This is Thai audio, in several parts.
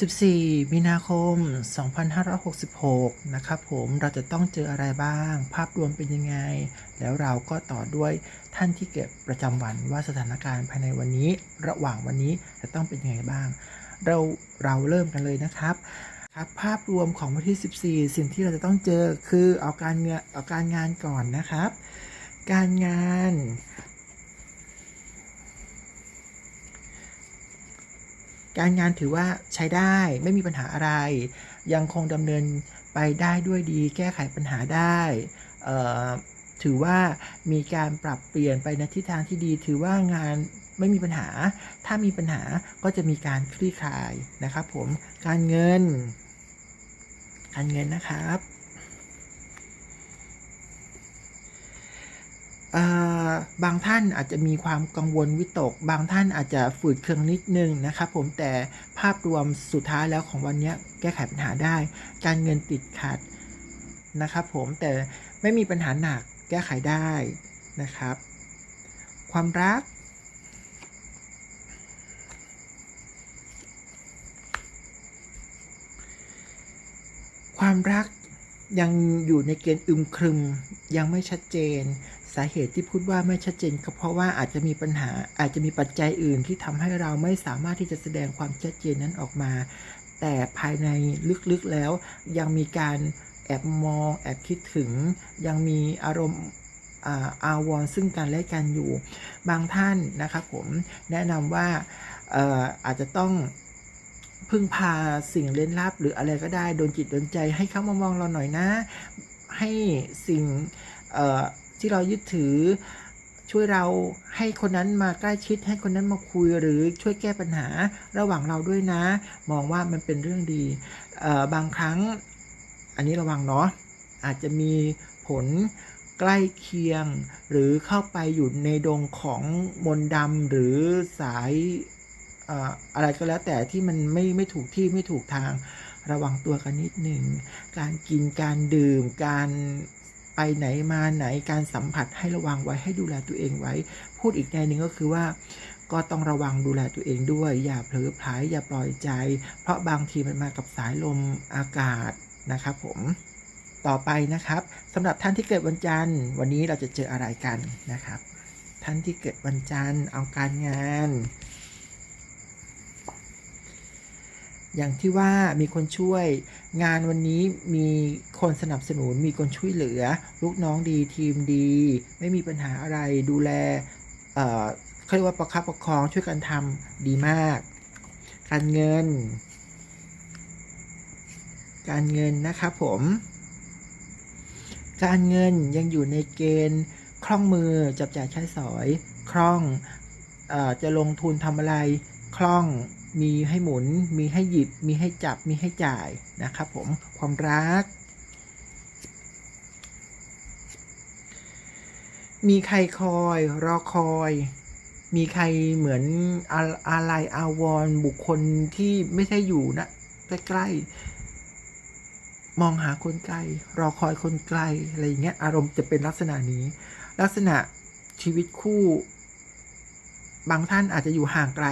14 มีนาคม 2566 นะครับผมเราจะต้องเจออะไรบ้าง ภาพรวมเป็นยังไง แล้วเราก็ต่อด้วยท่านที่เก็บประจำวันว่าสถานการณ์ภายในวันนี้ ระหว่างวันนี้จะต้องเป็นยังไงบ้าง เราเราเริ่มกันเลยนะครับครับภาพรวมของวันที่ 14 สิ่งที่เราจะต้องเจอคือเอาการเงนเอาการงานก่อนนะครับ การงาน การงานถือว่าใช้ได้ไม่มีปัญหาอะไร ยังคงดำเนินไปได้ด้วยดี แก้ไขปัญหาได้ถือว่ามีการปรับเปลี่ยนไปในทิศทางที่ดี ถือว่างานไม่มีปัญหา ถ้ามีปัญหาก็จะมีการคลี่คลายนะครับผม การเงิน การเงินนะครับเอ่อ บางท่านอาจจะมีความกังวลวิตก บางท่านอาจจะฝืดเคืองนิดนึงนะครับผมแต่ภาพรวมสุดท้ายแล้วของวันนี้แก้ไขปัญหาได้ การเงินติดขัดนะครับผมแต่ไม่มีปัญหาหนักแก้ไขได้นะครับ ความรัก ความรัก ยังอยู่ในเกณฑ์อึมครึม ยังไม่ชัดเจน สาเหตุที่พูดว่าไม่ชัดเจนก็เพราะว่าอาจจะมีปัญหาอาจจะมีปัจจัยอื่นที่ทำให้เราไม่สามารถที่จะแสดงความชัดเจนนั้นออกมา แต่ภายในลึกๆแล้ว ยังมีการแอบมอง แอบคิดถึง ยังมีอารมณ์อาวรณ์ซึ่งกันและกันอยู่ บางท่านนะครับผมแนะนำว่าอาจจะต้อง พึ่งพาสิ่งเล่นลับ หรืออะไรก็ได้โดนจิตโดนใจ ให้เขามามองเราหน่อยนะ ให้สิ่งที่เรายึดถือช่วยเราให้คนนั้นมาใกล้ชิด ให้คนนั้นมาคุยหรือช่วยแก้ปัญหาระหว่างเราด้วยนะ มองว่ามันเป็นเรื่องดีบางครั้ง อันนี้ระวังเนาะอาจจะมีผลใกล้เคียง หรือเข้าไปอยู่ในดงของมนต์ดำหรือสาย อะไรก็แล้วแต่ที่มันไม่ไม่ถูกที่ไม่ถูกทาง ระวังตัวกันนิดหนึ่ง การกินการดื่ม การไปไหนมาไหนการสัมผัสให้ระวังไว้ให้ดูแลตัวเองไว้ พูดอีกในหนึ่งก็คือว่าก็ต้องระวังดูแลตัวเองด้วย อย่าเผลอไผลอย่าปล่อยใจ เพราะบางทีมันมากับสายลมอากาศนะครับผมต่อไปนะครับสำหรับท่านที่เกิดวันจันทร์ วันนี้เราจะเจออะไรกันนะครับ ท่านที่เกิดวันจันทร์เอาการงาน อย่างที่ว่ามีคนช่วย งานวันนี้มีคนสนับสนุนมีคนช่วยเหลือ ลูกน้องดีทีมดี ไม่มีปัญหาอะไรดูแลเอ่อเขาเรียกว่าประคับประคองช่วยกันทำดีมาก การเงิน การเงินนะครับผม การเงินยังอยู่ในเกณฑ์คล่องมือจับจ่ายใช้สอย คล่องอจะลงทุนทำอะไรคล่อง มีให้หมุน มีให้หยิบ มีให้จับ มีให้จ่ายนะครับผม ความรัก มีใครคอย รอคอย มีใครเหมือนอาอะไรอาวรณ์บุคคลที่ไม่ใช่อยู่นะใกล้ๆมองหาคนไกล รอคอยคนไกล อะไรอย่างเงี้ย อารมณ์จะเป็นลักษณะนี้ ลักษณะชีวิตคู่ บางท่านอาจจะอยู่ห่างไกล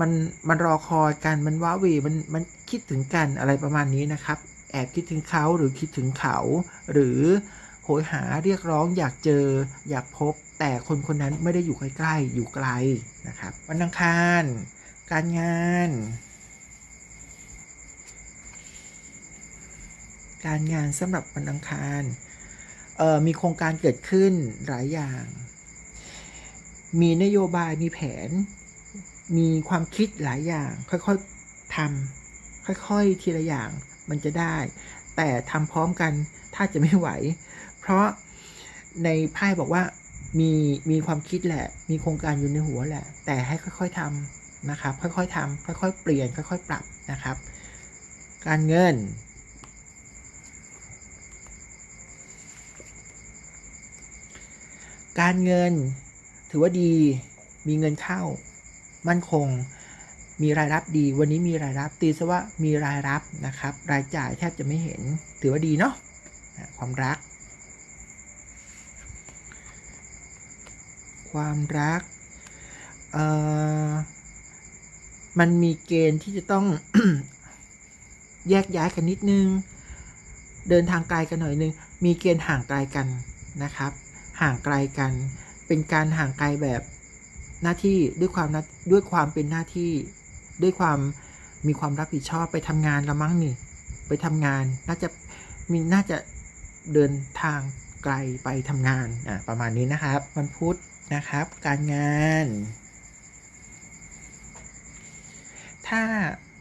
มันมันรอคอยกันมันว้าเหวมันมันคิดถึงกันอะไรประมาณนี้นะครับ แอบคิดถึงเขาหรือคิดถึงเขา หรือโหยหาเรียกร้องอยากเจออยากพบ แต่คนคนนั้นไม่ได้อยู่ใกล้ๆอยู่ไกลนะครับ วันอังคาร การงาน การงานสำหรับวันอังคารมีโครงการเกิดขึ้นหลายอย่าง มีนโยบายมีแผน มีความคิดหลายอย่าง ค่อยๆทำค่อยๆ ทีละอย่างมันจะได้ แต่ทำพร้อมกันถ้าจะไม่ไหว เพราะในไพ่บอกว่ามีมีความคิดแหละ มีโครงการอยู่ในหัวแหละ แต่ให้ค่อยๆทำนะครับ ค่อยๆทำค่อยๆ เปลี่ยน ค่อย ๆ ปรับนะครับ การเงินการเงินถือว่าดีมีเงินเข้า มั่นคง มีรายรับดี วันนี้มีรายรับตีซะว่ามีรายรับนะครับ รายจ่ายแทบจะไม่เห็น ถือว่าดีเนาะอะความรัก ความรักเอ่อมันมีเกณฑ์ที่จะต้องแยกย้ายกันนิดนึง เดินทางไกลกันหน่อยนึง มีเกณฑ์ห่างไกลกันนะครับ ห่างไกลกัน เป็นการห่างไกลแบบ หน้าที่ด้วยความนัด้วยความเป็นหน้าที่ด้วยความมีความรับผิดชอบไปทำงานละมั้งนี่ ไปทำงานน่าจะมีน่าจะเดินทางไกลไปทำงานอะประมาณนี้นะครับวันพุธนะครับ การงาน ถ้า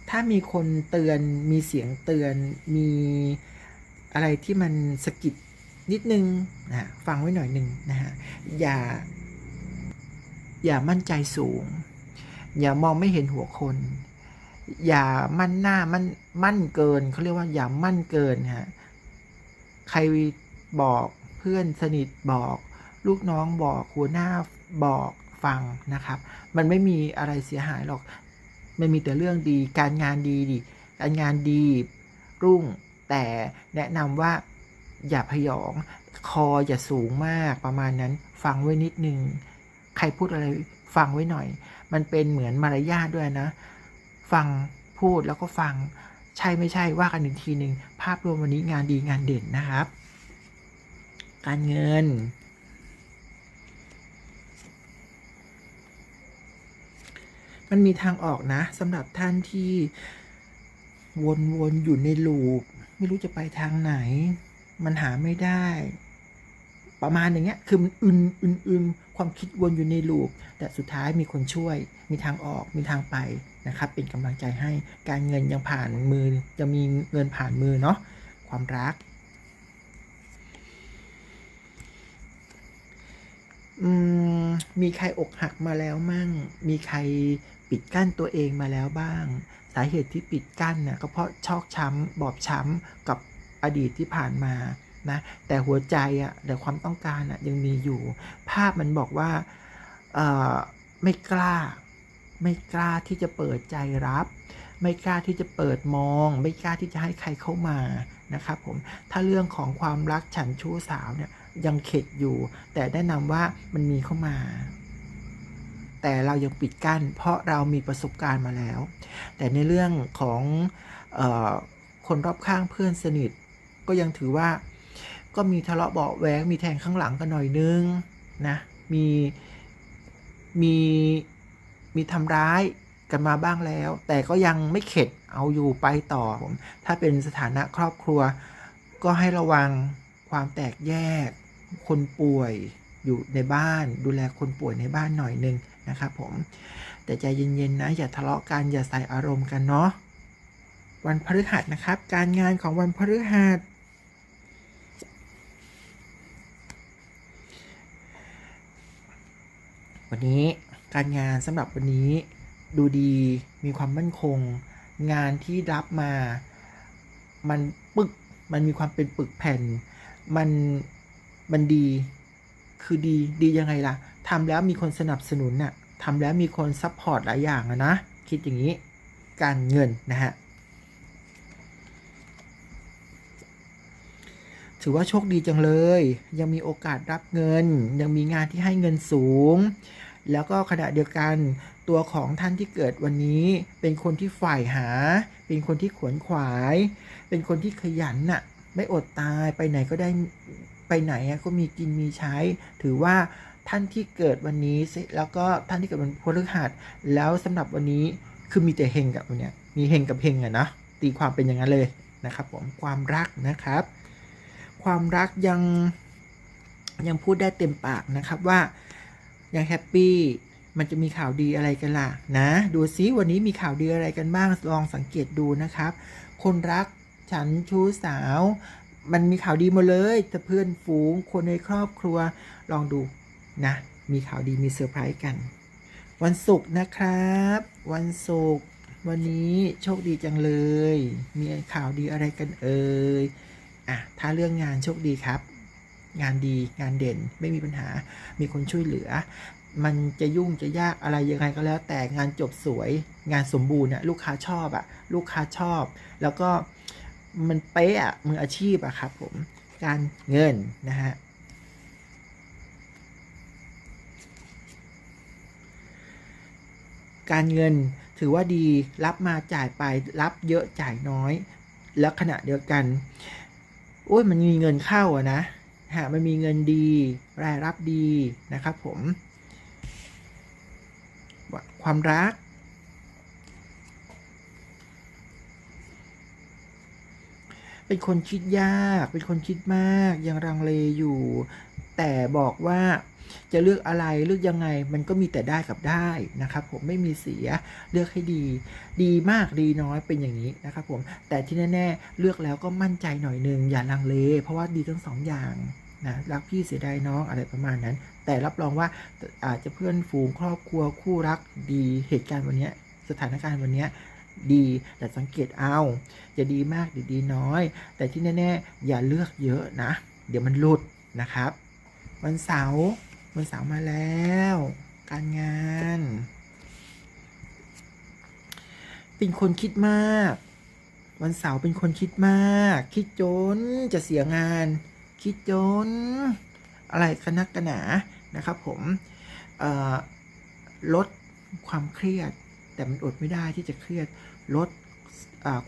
ถ้ามีคนเตือนมีเสียงเตือนมีอะไรที่มันสะกิดนิดนึงนะฟังไว้หน่อยหนึ่งนะฮะอย่า อย่ามั่นใจสูง อย่ามองไม่เห็นหัวคน อย่ามั่นหน้ามั่นมั่นเกินเขาเรียกว่าอย่ามั่นเกินฮะใครบอกเพื่อนสนิทบอก ลูกน้องบอกหัวหน้าบอกฟังนะครับ มันไม่มีอะไรเสียหายหรอก มันมีแต่เรื่องดีการงานดีดีการงานดีรุ่งแต่แนะนำว่าอย่าพยอง คออย่าสูงมากประมาณนั้นฟังไว้นิดนึง รพูดอะไรฟังไว้หน่อย มันเป็นเหมือนมารยาทด้วยนะ ฟังพูดแล้วก็ฟัง ใช่ไม่ใช่ว่ากันอีกทีหนึ่งภาพรวมวันนี้งานดีงานเด่นนะครับ การเงิน มันมีทางออกนะสำหรับท่านที่วนๆอยู่ในลูป ไม่รู้จะไปทางไหน มันหาไม่ได้ ประมาณอย่างเงี้ย คือมันอึนอึนอึน ความคิดวนอยู่ในลูป แต่สุดท้ายมีคนช่วย มีทางออก มีทางไปนะครับ เป็นกำลังใจให้ การเงินยังผ่านมือ จะมีเงินผ่านมือเนาะ ความรัก มีใครอกหักมาแล้วมั่ง มีใครปิดกั้นตัวเองมาแล้วบ้าง สาเหตุที่ปิดกั้นน่ะก็เพราะชอกช้ำ บอบช้ำกับอดีตที่ผ่านมา นะแต่หัวใจอะ่ะแต่ความต้องการอะ่ะยังมีอยู่ ภาพมันบอกว่าเออไม่กล้า ไม่กล้าที่จะเปิดใจรับ ไม่กล้าที่จะเปิดมอง ไม่กล้าที่จะให้ใครเข้ามานะครับผมถ้าเรื่องของความรักฉันชู้สาวเนี่ยยังเข็ดอยู่ แต่แนะนำว่ามันมีเข้ามาแต่เรายังปิดกั้นเพราะเรามีประสบการณ์มาแล้ว แต่ในเรื่องของออคนรอบข้างเพื่อนสนิท ก็ยังถือว่า ก็มีทะเลาะเบาะแวงมีแทงข้างหลังกันหน่อยนึงนะมีมีมีทำร้ายกันมาบ้างแล้ว แต่ก็ยังไม่เข็ดเอาอยู่ไปต่อผมถ้าเป็นสถานะครอบครัว ก็ให้ระวังความแตกแยก คนป่วยอยู่ในบ้าน ดูแลคนป่วยในบ้านหน่อยนึงนะครับผมแต่ใจเย็นๆนะอย่าทะเลาะกันอย่าใส่อารมณ์กันเนาะวันพฤหัสนะครับ การงานของวันพฤหัส วันนี้การงานสำหรับวันนี้ดูดีมีความมั่นคง งานที่รับมา มันปึกมันมีความเป็นปึกแผ่น มันมันดีคือดีดียังไงล่ะทำแล้วมีคนสนับสนุนน่ะทำแล้วมีคนซัพพอร์ตหลายอย่างนะ คิดอย่างนี้ การเงินนะฮะ ถือว่าโชคดีจังเลย ยังมีโอกาสรับเงิน ยังมีงานที่ให้เงินสูง แล้วก็ขณะเดียวกันตัวของท่านที่เกิดวันนี้ เป็นคนที่ฝ่ายหา เป็นคนที่ขวนขวาย เป็นคนที่ขยันน่ะ ไม่อดตายไปไหนก็ได้ไปไหนก็มีกินมีใช้ ถือว่าท่านที่เกิดวันนี้แล้วก็ท่านที่เกิดวันพฤหัสแล้วสำหรับวันนี้คือมีแต่เฮงกับวันเนี้ยมีเฮงกับเฮงอะนะตีความเป็นอย่างนั้นเลยนะครับผมความรักนะครับ ความรักยังยังพูดได้เต็มปากนะครับว่ายังแฮปปี้มันจะมีข่าวดีอะไรกันล่ะนะ ดูซิวันนี้มีข่าวดีอะไรกันบ้างลองสังเกตดูนะครับ คนรักฉันชู้สาว มันมีข่าวดีหมดเลยแต่เพื่อนฝูงคนในครอบครัวลองดูนะ มีข่าวดีมีเซอร์ไพรส์กัน วันศุกร์นะครับ วันศุกร์วันนี้โชคดีจังเลย มีข่าวดีอะไรกันเอ่ย อะถ้าเรื่องงานโชคดีครับ งานดีงานเด่นไม่มีปัญหามีคนช่วยเหลือ มันจะยุ่งจะยากอะไรยังไงก็แล้ว แต่งานจบสวย งานสมบูรณ์อะลูกค้าชอบอะลูกค้าชอบ แล้วก็มันเป๊ะอะมืออาชีพอะครับผมการเงินนะฮะการเงินถือว่าดีรับมาจ่ายไปรับเยอะจ่ายน้อย แล้วขณะเดียวกัน โอ้ยมันมีเงินเข้าอะนะฮะมันมีเงินดีรายรับดีนะครับผม ความรัก เป็นคนคิดยาก เป็นคนคิดมาก ยังรังเลอยู่ แต่บอกว่า จะเลือกอะไรเลือกยังไงมันก็มีแต่ได้กับได้นะครับผมไม่มีเสียเลือกให้ดี ดีมากดีน้อยเป็นอย่างนี้นะครับผมแต่ที่แน่ๆ เลือกแล้วก็มั่นใจหน่อยหนึงอย่าลังเล เพราะว่าดีทั้งสองอย่างนะรักพี่เสียดายน้องอะไรประมาณนั้น แต่รับรองว่าอาจจะเพื่อนฝูงครอบครัวคู่รักดีเหตุการณ์วันนี้สถานการณ์วันนี้ดีแต่สังเกตเอาจะดีมากหรือดีน้อย แต่ที่แน่ ๆ อย่าเลือกเยอะนะ เดี๋ยวมันหลุดนะครับ วันเสาร์ วันเสาร์มาแล้ว การงาน เป็นคนคิดมาก วันเสาร์เป็นคนคิดมาก คิดจนจะเสียงาน คิดจน อะไรกันนักกันหนานะครับ ผมลดความเครียด แต่มันอดไม่ได้ที่จะเครียดลด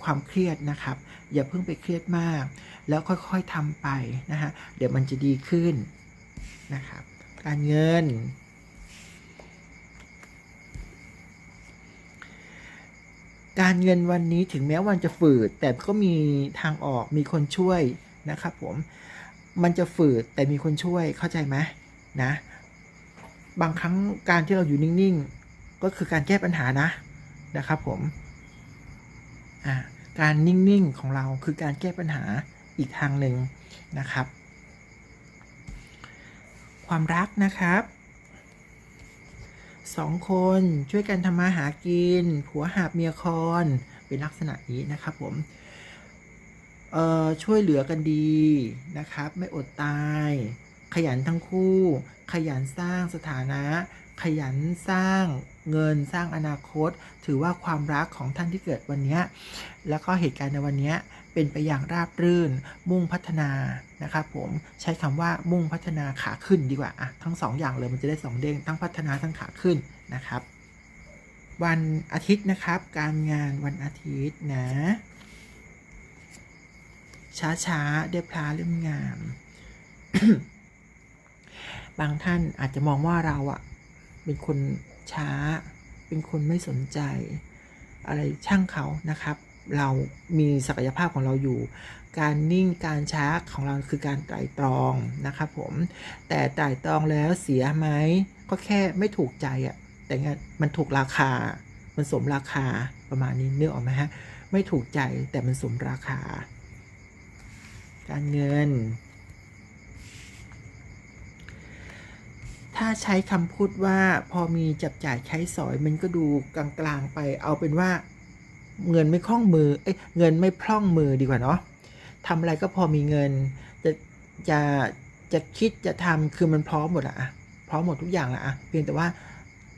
ความเครียดนะครับ อย่าเพิ่งไปเครียดมาก แล้วค่อยๆทำไปนะฮะเดี๋ยวมันจะดีขึ้นนะครับ การเงิน การเงินวันนี้ถึงแม้วันจะฝืด แต่ก็มีทางออกมีคนช่วยนะครับผม มันจะฝืดแต่มีคนช่วยเข้าใจไหมนะ บางครั้งการที่เราอยู่นิ่งๆ ก็คือการแก้ปัญหานะนะครับผมการนิ่งๆของเราคือการแก้ปัญหาอีกทางหนึ่งนะครับ ความรักนะครับสองคนช่วยกันทำมาหากิน ผัวหาบเมียคอนเป็นลักษณะนี้นะครับผมเอ่อช่วยเหลือกันดีนะครับ ไม่อดตาย ขยันทั้งคู่ ขยันสร้างสถานะ ขยันสร้างเงินสร้างอนาคต ถือว่าความรักของท่านที่เกิดวันนี้แล้วก็เหตุการณ์ในวันนี้ เป็นไปอย่างราบรื่น มุ่งพัฒนานะครับผมใช้คำว่ามุ่งพัฒนาขาขึ้นดีกว่าอะทั้งสองอย่างเลยมันจะได้สองเด้งทั้งพัฒนาทั้งขาขึ้นนะครับ วันอาทิตย์นะครับ การงานวันอาทิตย์นะ ช้าช้าๆได้พลาเล่มงามบางท่านอาจจะมองว่าเราอะเป็นคนช้า เป็นคนไม่สนใจ อะไรช่างเขานะครับ เรามีศักยภาพของเราอยู่ การนิ่งการช้าของเราคือการไตร่ตรองนะครับผม แต่ไตร่ตรองแล้วเสียไหมก็แค่ไม่ถูกใจอะ่ะ แต่งานมันถูกราคา มันสมราคาประมาณนี้เนื้อออกไหมฮะ ไม่ถูกใจแต่มันสมราคา การเงิน ถ้าใช้คำพูดว่าพอมีจับจ่ายใช้สอยมันก็ดูกลางๆไป เอาเป็นว่า เงินไม่คล่องมือเอ้ยเงินไม่พร่องมือดีกว่าเนาะทำอะไรก็พอมีเงิน จะจะจะคิดจะทำคือมันพร้อมหมดอะอะพร้อมหมดทุกอย่างละอะเพียงแต่ว่า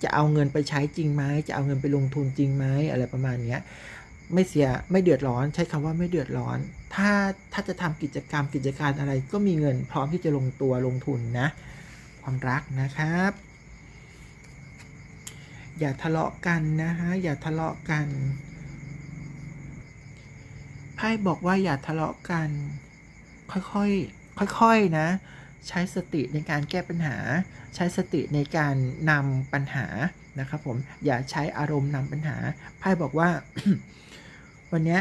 จะเอาเงินไปใช้จริงไหมจะเอาเงินไปลงทุนจริงไหมอะไรประมาณเนี้ยไม่เสียไม่เดือดร้อน ใช้คำว่าไม่เดือดร้อน ถ้าถ้าจะทำกิจกรรมกิจการอะไร ก็มีเงินพร้อมที่จะลงตัวลงทุนนะ ความรักนะครับ อย่าทะเลาะกันนะฮะอย่าทะเลาะกัน ไพ่บอกว่าอย่าทะเลาะกัน ค่อยๆ ค่อยๆนะ ใช้สติในการแก้ปัญหา ใช้สติในการนำปัญหานะครับผม อย่าใช้อารมณ์นำปัญหา ไพ่บอกว่า วันนี้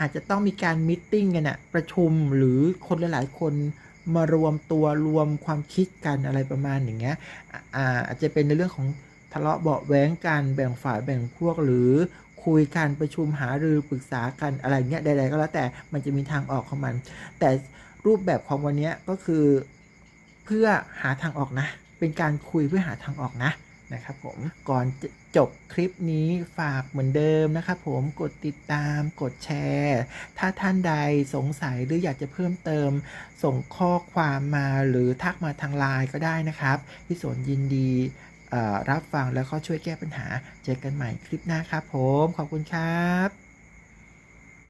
อาจจะต้องมีการมิทติ้งกันอะประชุมหรือคนหลายๆ คนมารวมตัวรวมความคิดกันอะไรประมาณอย่างเงี้ยอาอาจจะเป็นในเรื่องของทะเลาะเบาะแว้งกันแบ่งฝ่ายแบ่งพวกหรือ คุยกันประชุมหารือปรึกษากันอะไรเงี้ยใดๆก็แล้วแต่มันจะมีทางออกของมัน แต่รูปแบบของวันนี้ก็คือเพื่อหาทางออกนะ เป็นการคุยเพื่อหาทางออกนะนะครับผมก่อนจจบคลิปนี้ฝากเหมือนเดิมนะครับผมกดติดตามกดแชร์ ถ้าท่านใดสงสัยหรืออยากจะเพิ่มเติม ส่งข้อความมาหรือทักมาทางไลน์ก็ได้นะครับ พี่สนยินดี รับฟังแล้วก็ช่วยแก้ปัญหา เจอกันใหม่คลิปหน้าครับผม ขอบคุณครับ